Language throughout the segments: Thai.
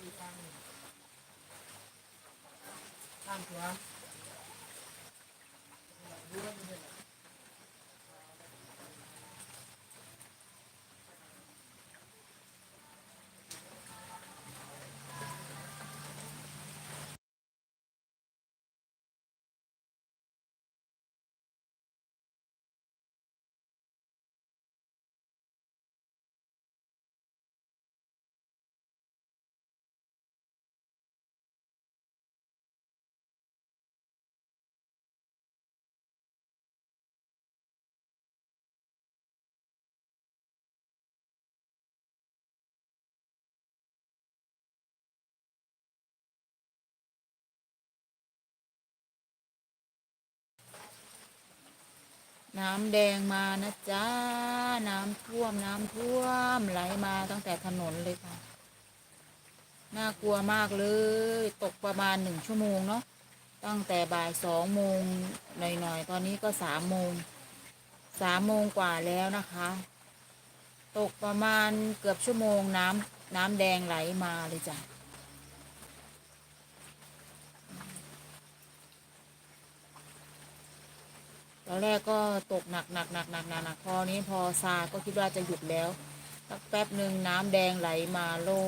อีกอ่างอีกอ่างหนึ่งข้างขวาดูแล้วมันเป็นอะไร น้ำแดงมานะจ๊ะ น้ำท่วมน้ำท่วมไหลมาตั้งแต่ถนนเลยค่ะ น่ากลัวมากเลย ตกประมาณหนึ่งชั่วโมงเนาะ ตั้งแต่บ่ายสองโมงหน่อยๆ ตอนนี้ก็สามโมง สามโมงกว่าแล้วนะคะ ตกประมาณเกือบชั่วโมงน้ำน้ำแดงไหลมาเลยจ้ะ ตอนแรกก็ตกหนักหนักหนักหนักหนักหนักพอนี้พอซาก็คิดว่าจะหยุดแล้วสักแป๊บหนึ่งน้ำแดงไหลมาโล่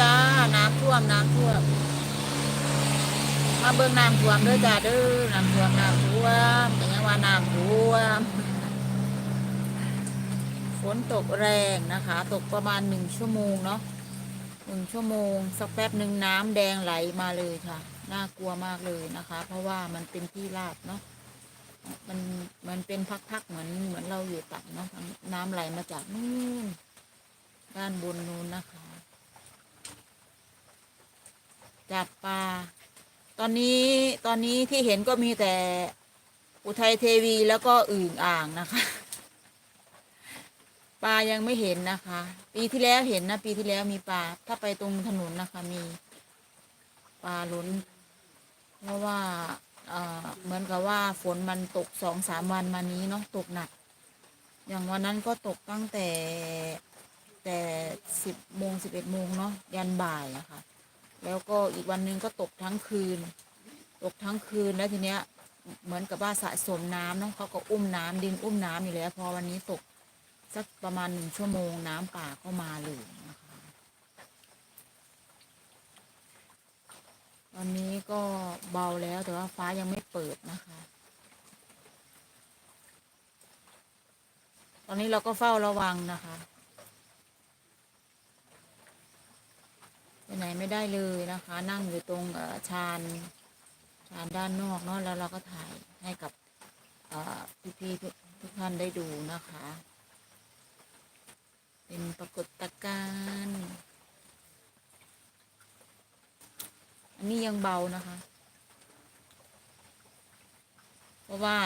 จ้า น้ำท่วมน้ำท่วม มาเบิ่งน้ำท่วมด้อจ้าเด้อน้ำท่วมน้ำท่วมแต่ยังว่าน้ำท่วม ฝนตกแรงนะคะ ตกประมาณหนึ่งชั่วโมงเนาะหนึ่งชั่วโมง สักแป๊บหนึ่งน้ำแดงไหลมาเลยค่ะ น่ากลัวมากเลยนะคะ เพราะว่ามันเป็นที่ลาดเนาะมันมันเป็นพักๆเหมือนเหมือนเราอยู่ต่ำเนาะน้ำไหลมาจากนู่นด้านบนนู้นนะคะ จับปลา ตอนนี้ตอนนี้ที่เห็นก็มีแต่อุทัยเทวีแล้วก็อึ่งอ่างนะคะ ปลายังไม่เห็นนะคะ ปีที่แล้วเห็นนะ ปีที่แล้วมีปลา ถ้าไปตรงถนนนะคะ มีปลาล้น เพราะว่าเออเหมือนกับว่าฝนมันตกสองสามวันมานี้เนาะตกหนัก อย่างวันนั้นก็ตกตั้งแต่แต่สิบโมงสิบเอ็ดโมงเนาะยันบ่ายอะค่ะ แล้วก็อีกวันหนึ่งก็ตกทั้งคืน ตกทั้งคืนแล้วทีเนี้ยเหมือนกับว่าสะสมน้ำเนาะเขาก็อุ้มน้ำดินอุ้มน้ำอยู่แล้ว พอวันนี้ตกสักประมาณหนึ่งชั่วโมงน้ำป่าก็มาเลยนะคะตอนนี้ก็เบาแล้วแต่ว่าฟ้ายังไม่เปิดนะคะ ตอนนี้เราก็เฝ้าระวังนะคะ ไปไหนไม่ได้เลยนะคะ นั่งอยู่ตรงชานชานด้านนอกเนาะแล้วเราก็ถ่ายให้กับเอ่พี่ๆทุกท่านได้ดูนะคะ เป็นปรากฏการณ์อันนี้ยังเบานะคะ เพราะว่า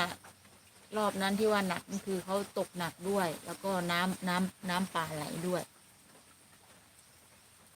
รอบนั้นที่ว่าหนักนี่คือเขาตกหนักด้วย แล้วก็น้ำน้ำน้ำป่าไหลด้วย